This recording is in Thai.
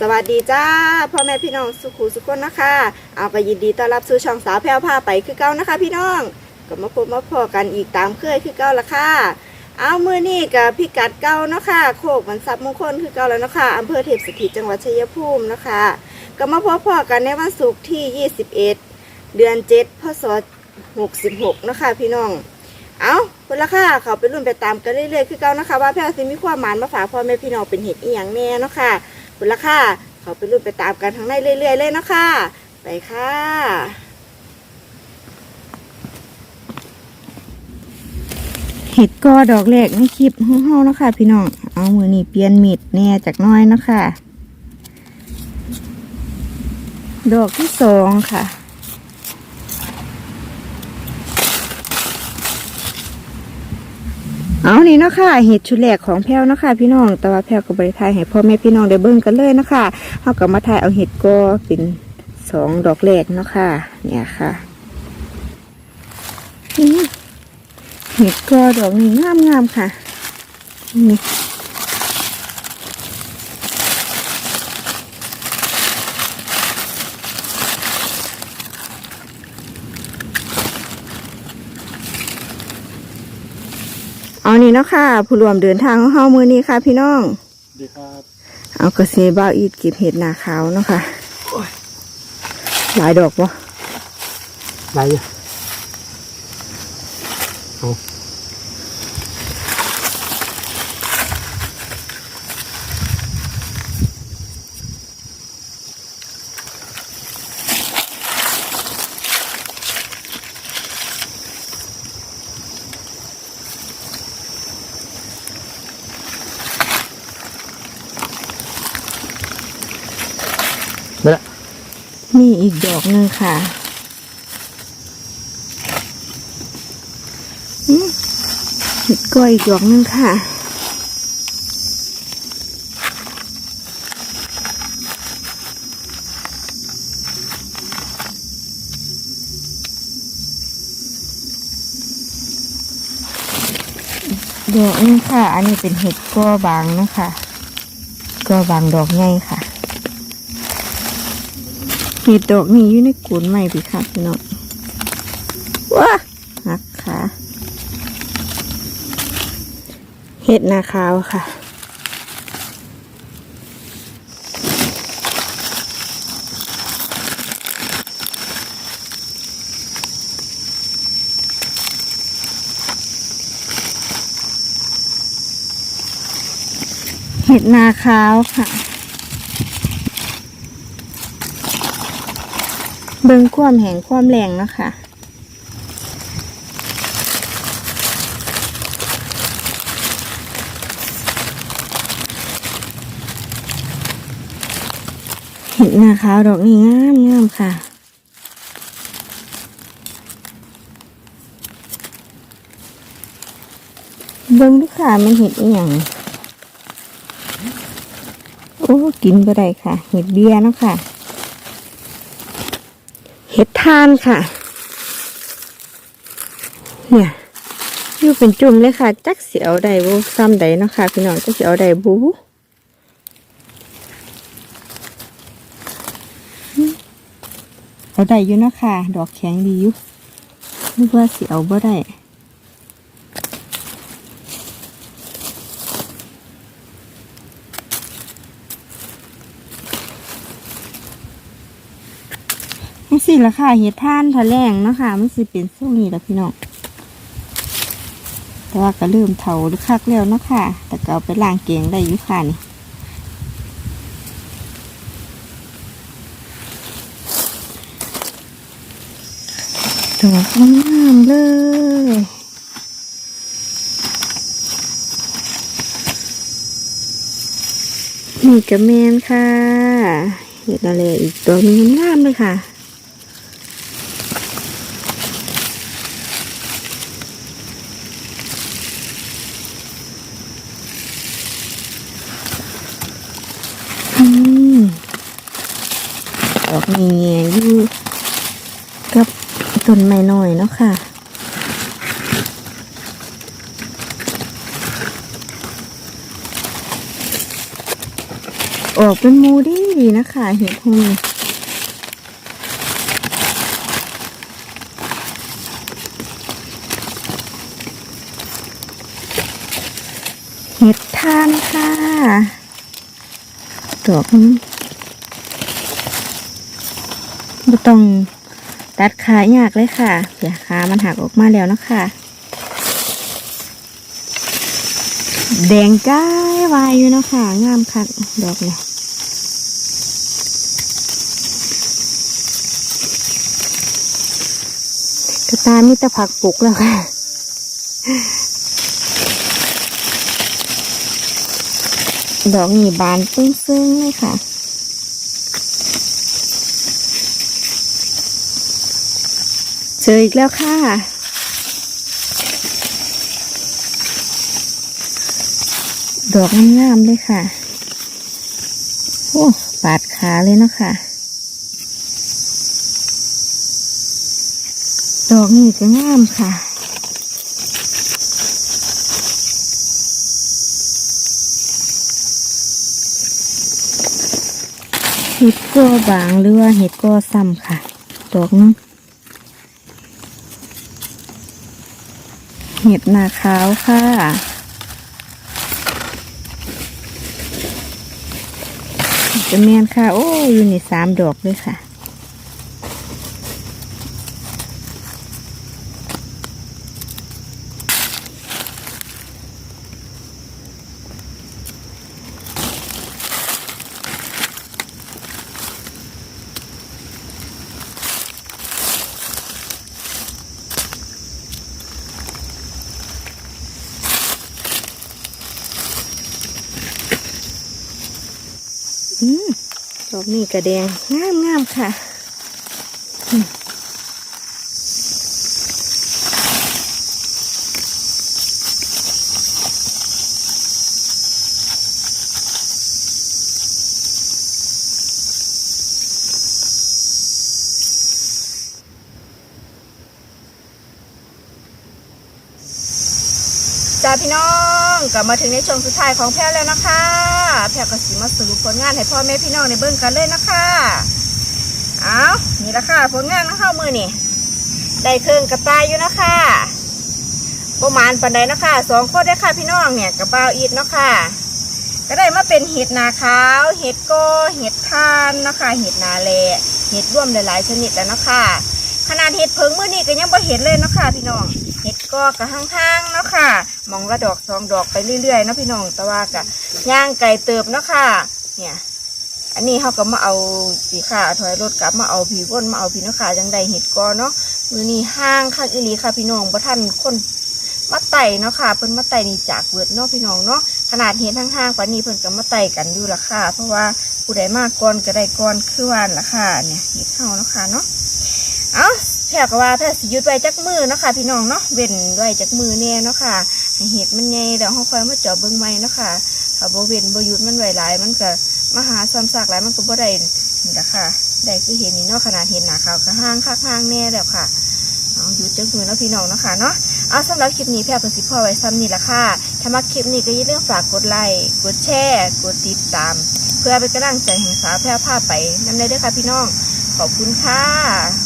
สวัสดีจ้าพ่อแม่พี่น้องสุขุสุขคนนะคะเอาก็ยินดีต้อนรับสู่ช่องสาวแพรวพาไปคือเก้านะคะ พี่น้องก็มาพบมาพอกันอีกตามเคยคือเก้าละค่ะ เอามือนี่กับพิกัดเก้าเนาะค่ะโคกมันซับมงคลคือเก้าแล้วเนาะค่ะอำเภอเทพสถิตจังหวัดชัยภูมินะคะก็มาพบพอกันในวันศุกร์ที่ 21 เดือน 7 พศ 66 นะคะพี่น้องเอาคนละค่ะเขาไปรุ่นไปตามกันเรื่อยๆคือเก่านะคะ ว่าแพรวสิมีความหมานมาฝากพ่อแม่พี่น้องเป็นเหตุอีหยังแน่เนาะค่ะ คนละค่ะเขาไปรุ่นไปตามกันทางในเรื่อยๆเลยนะคะไปค่ะเห็ดกอดอกแรกในคลิปห้องเฮานะค่ะพี่น้องเอามือนี่เปลี่ยนมิดแน่จากน้อยนะคะ ดอกที่สองค่ะ เอานี่เนาะค่ะเห็ดชุดแรกของแพลวเนาะค่ะพี่น้องแต่ว่าแพลวกับบริทายให้พ่อแม่พี่น้องได้เบิ้งกันเลยเนาะค่ะเขากับมาทายเอาเห็ดก็เป็นสองดอกแรกเนาะค่ะ เนี่ยค่ะเห็ดก็ดอกนี้งามงามๆค่ะนี่ เอานี่เนาะค่ะ ผู้รวมเดินทางของเฮามือนี้ค่ะ พี่น้อง ดีครับ เอากระเซบ้าวอีดเก็บเห็ดหนาขาวเนาะค่ะหลายดอกวะไรเนี่ยเอา นี่อีกดอกหนึ่งค่ะอืมเห็ดก้อยอีกดอกหนึ่งค่ะ ดอกนึงค่ะ อันนี้เป็นเห็ดก้อบางนะคะก้อบางดอกใหญ่ค่ะ เห็ดดอกนี้อยู่ในกุนใหม่พี่ค่ะพี่น้องว้าหักขาเห็ดนาคาวค่ะเห็ดนาคาวค่ะ เบิงความแห่งความแรงนะคะเห็ดนาขาวดอกนี้งามงามค่ะเบิ่งลูกค้ามันเห็ดอีหยังโอ้กินบ่ได้ค่ะ เห็ดเบียร์เนาะค่ะ เห็ดทานค่ะ เนี่ยอยู่เป็นจุ่มเลยค่ะ จักเสียวใดบูซ้ำใดเนาะค่ะพี่น้องจักเสียวใดบูเอาได้อยู่เนาะค่ะ ดอกแข็งดีอยู่นึกว่าเสียวบ่ได้ สิละค่ะเห็ดท่านทะแรงนะค่ะมันสิเป็นสู้นี่แหละพี่น้องแต่ว่าก็เริ่มเถาหรือคักแล้วนะค่ะแต่ก็เอาไปล้างเกงได้อยู่ค่ะนี่ดอกงามเลยนี่กระแมนค่ะเห็ดอะไรอีกตัวนึงงามเลยค่ะ อืมดอก มีแงอยู่กับต้นไม้น้อยเนาะค่ะออกเป็นมูดีดีนะคะเห็ดหูเห็ดทานค่ะดอกมัน ไม่ต้องตัดขายากเลยค่ะเดี๋ยวขามันหักออกมาแล้วนะคะ แดงจ้ายวายอยู่นะคะงามคักดอกเนี่ยกระตามีแต่ผักปลูกแล้วค่ะดอกนี่บานปึ้งซึ้งเลยค่ะ เจออีกแล้วค่ะ ดอกงามๆเลยค่ะ โอ้ปาดขาเลยเนาะค่ะ ดอกนี่ก็งามค่ะเห็ดกัวบางหรือว่าเห็ดกัวซ้ำค่ะ ดอกนึ เห็ดนาขาวค่ะ จะเมียนค่ะ โอ้อยู่ในสามดอกเลยค่ะ นี้กระแดงงามงามๆค่ะ จ้าพี่น้องกลับมาถึงในช่วงสุดท้ายของแพรแล้วนะคะ แพรก็สิมาสรุปผลงานให้พ่อแม่พี่น้องในเบิ้งกันเลยนะคะเอานี่ละค่ะผลงานนะคะมือนี่ได้เครื่องกระต่ายอยู่นะคะประมาณปันใดนะคะสองคนได้ค่ะพี่น้องเนี่ยกระเป๋าอีดเนาะค่ะก็ได้มาเป็นเห็ดนาขาว เห็ดโกเห็ดทานนะคะ เห็ดนาแลเห็ดร่วมหลายๆชนิดแล้วนะคะขนาดเห็ดเพิงมื่อนี้ก็ยังบ่เห็นเลยนะคะพี่น้อง เห็ดก็กะห้างๆเนาะค่ะมองละดอกสองดอกไปเรื่อยๆเนาะพี่น้องแต่ว่ากะย่างไก่เติบเนาะค่ะ เนี่ย อันนี้เขาก็มาเอาสีขาถอยรถกลับมาเอาผีก้นมาเอาผีเนาะค่ะจังใดเห็ดกอเนาะมือนี้ห้างค่ะอีหลีค่ะพี่น้องบ่ท่านคนมาไต่เนาะค่ะเพิ่นมาไต่นี่จากเวิร์ดเนาะพี่น้องเนาะขนาดเห็นห้างๆปานนี้เพิ่นก็มาไต่กันอยู่ละค่ะ เพราะว่าผู้ใดมากก่อนก็ได้ก่อนคือวานละค่ะเนี่ยเห็ดเฮาเนาะค่ะเนาะเอา แพรก็ว่าแพรสิยุดไว้จักมือเนาะค่ะ พี่น้องเนาะเว้นไว้จักมือแน่เนาะค่ะเห็ดมันใหญ่เดี๋ยวเฮาค่อยมาเจาะเบิ่งใหม่เนาะค่ะถ้าบ่เว้นบ่หยุดมันไว้หลาย มันก็มาหาซ้ำซากหลายมันก็บ่ได้นี่ละค่ะได้คือเห็นนี่เนาะขนาดเห็นหนาขาวก็ห้างคักห้างแน่แล้วค่ะเอาหยุดจักมือเนาะพี่น้องเนาะค่ะเนาะเอาสำหรับคลิปนี้แพรก็สิพ่อไว้ซ้ำนี่แหละค่ะถ้ามาคลิปนี้ก็อย่าลืมฝากกดไลค์กดแชร์กดติดตาม เพื่อเป็นกำลังใจให้สาวแพรพาไปนำได้เด้อค่ะพี่น้องขอบคุณค่ะ